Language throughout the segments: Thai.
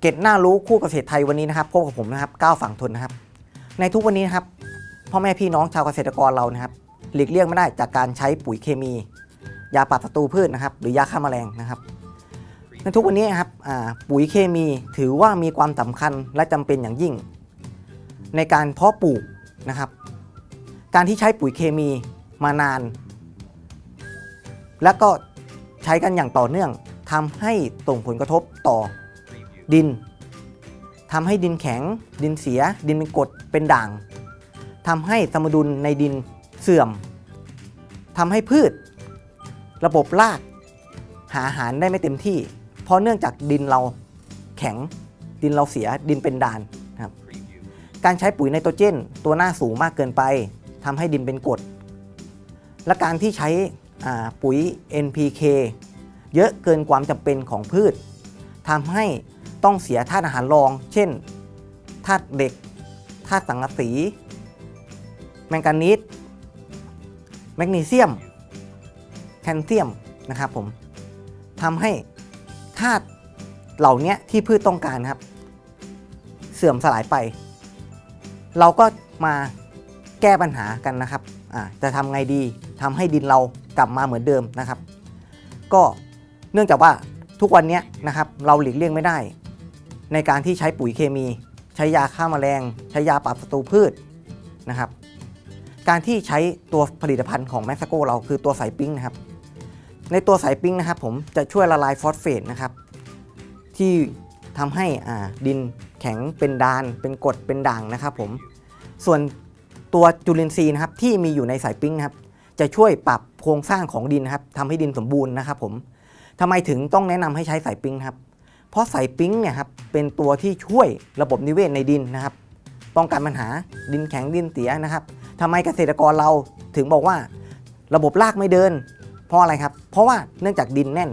เกร็ดน่ารู้คู่เกษตรไทยวันนี้นะครับพบกับผมนะครับก้าวฝั่งทนนะครับ ในทุกวันนี้นะครับพ่อแม่พี่น้องชาวเกษตรกรเรานะครับ หลีกเลี่ยงไม่ได้จากการใช้ปุ๋ยเคมี ยาปราบศัตรูพืชนะครับ หรือยาฆ่าแมลงนะครับ ในทุกวันนี้นะครับปุ๋ยเคมีถือว่ามีความสำคัญและจำเป็นอย่างยิ่ง ในการเพาะปลูกนะครับ การที่ใช้ปุ๋ยเคมีมานาน และก็ใช้กันอย่างต่อเนื่องทำให้ส่งผลกระทบต่อ ดินทำให้ดินแข็ง ดินเสีย ดินเป็นกรดเป็นด่างทำให้สมดุลในดินเสื่อมทำให้พืช ระบบราก หาอาหารได้ไม่เต็มที่ เพราะเนื่องจากดินเราแข็ง ดินเราเสีย ดินเป็นด่านครับ การใช้ปุ๋ยไนโตรเจน ตัวหน้าสูงมากเกินไปทำให้ดินเป็นกรด และการที่ใช้ปุ๋ย NPK เยอะเกินความจำเป็นของพืชทำให้ ต้องเสียธาตุอาหารรอง เช่นธาตุเหล็กธาตุสังกะสี แมงกานีสแมกนีเซียม แคลเซียมนะครับผมทำให้ธาตุเหล่านี้ที่พืชต้องการครับ เสื่อมสลายไป เราก็มาแก้ปัญหากันนะครับจะทำไงดีทำให้ดินเรากลับมาเหมือนเดิมนะครับ ก็เนื่องจากว่าทุกวันนี้นะครับเราหลีกเลี่ยงไม่ได้ ในการที่ใช้ปุ๋ยเคมี ใช้ยาฆ่าแมลง ใช้ยาปราบศัตรูพืชนะครับ การที่ใช้ตัวผลิตภัณฑ์ของแม็กซโกเราคือตัวสายปิ้งนะครับ ในตัวสายปิ้งนะครับ ผมจะช่วยละลายฟอสเฟตนะครับ ที่ทำให้อ่าดินแข็งเป็นดาน เป็นกรดเป็นด่างนะครับ ผมส่วนตัวจุลินทรีย์นะครับที่มีอยู่ในสายปิ้งนะครับ จะช่วยปรับโครงสร้างของดินนะครับทำให้ดินสมบูรณ์นะครับ ผมทำไมถึงต้องแนะนำให้ใช้สายปิ้งครับ เพราะสายปิ้งเนี่ยครับเป็นตัวที่ช่วยระบบนิเวศในดินนะครับ ป้องกันปัญหาดินแข็งดินเสียนะครับทำไมเกษตรกรเราถึงบอกว่า ระบบรากไม่เดิน เพราะอะไรครับ เพราะว่าเนื่องจากดินแน่น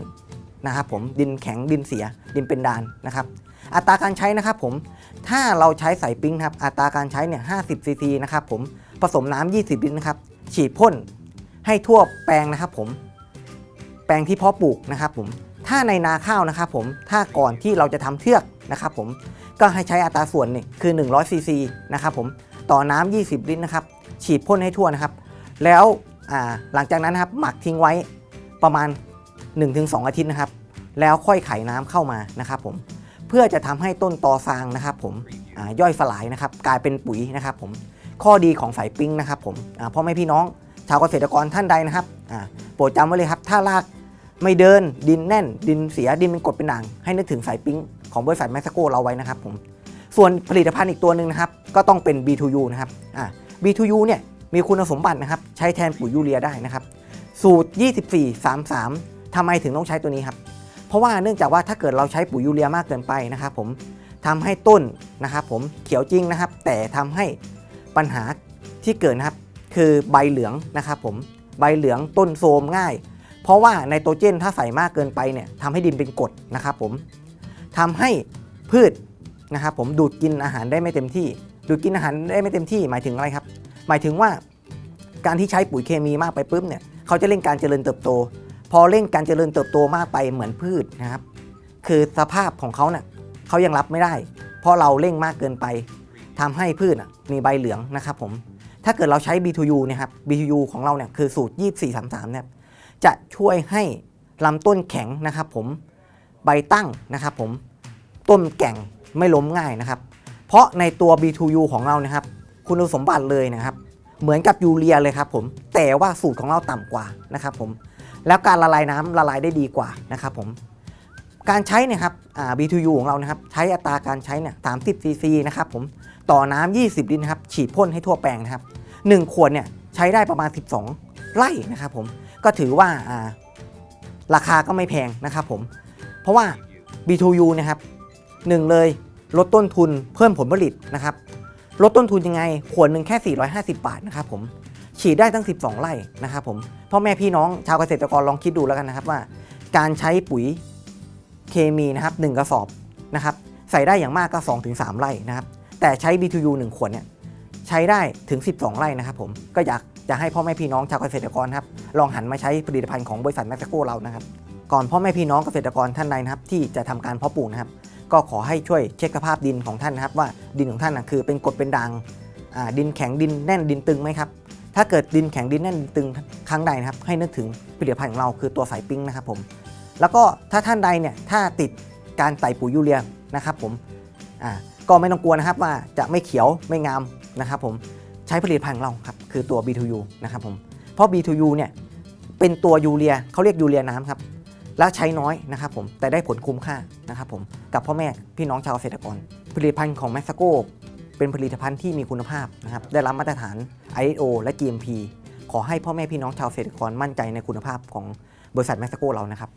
นะครับผมดินแข็งดินเสีย ดินเป็นดานนะครับ อัตราการใช้นะครับผมถ้าเราใช้สายปิ้งครับอัตราการใช้เนี่ย50ซีซีนะครับผมผสมน้ำ20 ลิตรนะครับ ฉีดพ่นให้ทั่วแปลงนะครับผม แปลงที่เพาะปลูกนะครับผม ถ้าในนาข้าวนะครับผมถ้าก่อนที่เราจะทำเทือกนะครับผมก็ให้ใช้อัตราส่วนนี่คือ 100ซีซีนะครับผมต่อน้ำ20 ลิตรนะครับฉีดพ่นให้ทั่วนะครับ แล้วหลังจากนั้นนะครับหมักทิ้งไว้ประมาณ 1-2 อาทิตย์นะครับ แล้วค่อยไขน้ำเข้ามานะครับผมเพื่อจะทำให้ต้นตอฟางนะครับผมย่อยสลายนะครับ กลายเป็นปุ๋ยนะครับผมข้อดีของสายปิ้งนะครับผมอ่าพ่อแม่พี่น้องชาวเกษตรกรท่านใดนะครับโปรดจำไว้เลยครับ ถ้าราก ไม่เดินดินแน่น ดินเสียดินเป็นกรดเป็นด่างให้นึกถึงสายปิ้งของบริษัทแม็กซโกเราไว้นะครับผมส่วนผลิตภัณฑ์อีกตัวหนึ่งนะครับ ก็ต้องเป็น B2U นะครับอ่า B2U เนี่ยมีคุณสมบัตินะครับ ใช้แทนปุ๋ยยูเรียได้นะครับ สูตร 24 33ทำไมถึงต้องใช้ตัวนี้ครับ เพราะว่าเนื่องจากว่าถ้าเกิดเราใช้ปุ๋ยยูเรียมากเกินไปนะครับผมทำให้ต้นนะครับผมเขียวจริงนะครับ แต่ทำให้ปัญหาที่เกิดนะครับ คือใบเหลืองนะครับผมใบเหลืองต้นโทรมง่าย เพราะว่าไนโตรเจนถ้าใส่มากเกินไปเนี่ยทำให้ดินเป็นกรดนะครับผมทำให้พืชนะครับผมดูดกินอาหารได้ไม่เต็มที่ ดูดกินอาหารได้ไม่เต็มที่หมายถึงอะไรครับ หมายถึงว่าการที่ใช้ปุ๋ยเคมีมากไปปุ๊บเนี่ยเขาจะเร่งการเจริญเติบโต พอเร่งการเจริญเติบโตมากไปเหมือนพืชนะครับ คือสภาพของเขาเนี่ยเขายังรับไม่ได้ เพราะเราเร่งมากเกินไปทำให้พืชมีใบเหลืองนะครับผมถ้าเกิดเราใช้ B2U เนะครับ B2U ของเราเนี่ยคือสูตร 2433เนี่ย จะช่วยให้ลำต้นแข็งนะครับผมใบตั้งนะครับผมต้นแก่งไม่ล้มง่ายนะครับ เพราะในตัว B2U ของเรานะครับ คุณสมบัติเลยนะครับ เหมือนกับยูเรียเลยครับผมแต่ว่าสูตรของเราต่ำกว่านะครับผมแล้วการละลายน้ำละลายได้ดีกว่านะครับผมการใช้เนี่ยครับ B2U ของเรานะครับ ใช้อัตราการใช้เนี่ย30 cc นะครับผมต่อน้ำ20 ลิตรนะครับ ฉีดพ่นให้ทั่วแปลงนะครับ 1 ขวดเนี่ยใช้ได้ประมาณ 12 ไร่นะครับผม ก็ถือว่าราคาก็ไม่แพงนะครับผม เพราะว่า B2U นะครับหนึ่งเลยลดต้นทุนเพิ่มผลผลิตนะครับ ลดต้นทุนยังไง ขวดหนึ่งแค่ 450 บาทนะครับผมฉีดได้ตั้ง 12 ไร่นะครับผมพ่อแม่พี่น้องชาวเกษตรกรลองคิดดูแล้วกันนะครับว่า การใช้ปุ๋ยเคมีนะครับหนึ่งกระสอบนะครับใส่ได้อย่างมากก็ 2-3 ไร่นะครับแต่ใช้ B2U 1ขวดเนี่ย ใช้ได้ถึง 12 ไร่นะครับผมก็อยากจะให้พ่อแม่พี่น้องชาวเกษตรกรครับลองหันมาใช้ผลิตภัณฑ์ของบริษัทแมคโครเรานะครับก่อนพ่อแม่พี่น้องเกษตรกรท่านใดนะครับที่จะทำการเพาะปลูกนะครับก็ขอให้ช่วยเช็คสภาพดินของท่านนะครับ ว่าดินของท่านนะคือเป็นกรดเป็นด่างดินแข็งดินแน่นดินตึงไหมครับถ้าเกิดดินแข็งดินแน่นดินตึงครั้งใดนะครับให้นึกถึงผลิตภัณฑ์ของเราคือตัวสายปิ้งนะครับผมแล้วก็ถ้าท่านใดเนี่ยถ้าติดการใส่ปุ๋ยยูเรียนะครับผมอ่า ก็ไม่ต้องกลัวนะครับว่าจะไม่เขียวไม่งามนะครับผมใช้ผลิตภัณฑ์เราครับคือตัว B2U นะครับผมเพราะ B2U เนี่ยเป็นตัวยูเรียเขาเรียกยูเรียน้ำครับแล้วใช้น้อยนะครับผมแต่ได้ผลคุ้มค่านะครับผมกับพ่อแม่พี่น้องชาวเกษตรกร ผลิตภัณฑ์ของแมสโกเป็นผลิตภัณฑ์ที่มีคุณภาพนะครับได้รับมาตรฐาน ISO และ GMP ขอให้พ่อแม่พี่น้องชาวเกษตรกรมั่นใจในคุณภาพของบริษัทแมสโกเรานะครับ